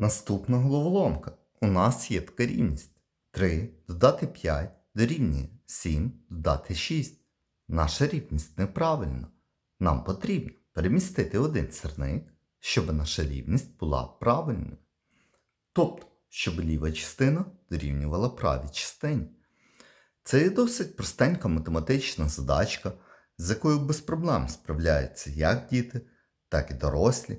Наступна головоломка. У нас є така рівність. 3 додати 5 дорівнює 7 додати 6. Наша рівність неправильна. Нам потрібно перемістити один сірник, щоб наша рівність була правильною. Тобто, щоб ліва частина дорівнювала правій частині. Це є досить простенька математична задачка, з якою без проблем справляються як діти, так і дорослі.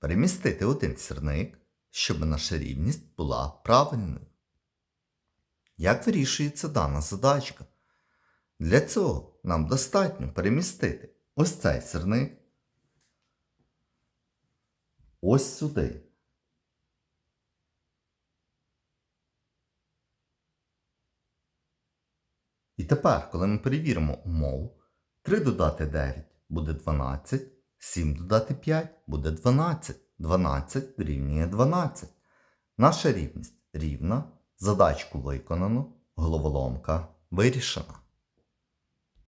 перемістити один сірник, щоб наша рівність була правильною. Як вирішується дана задачка? Для цього нам достатньо перемістити ось цей сірник ось сюди. І тепер, коли ми перевіримо умову, 3 додати 9 буде 12, 7 додати 5 буде 12. 12 рівнює 12. Наша рівність рівна, задачку виконано, головоломка вирішена.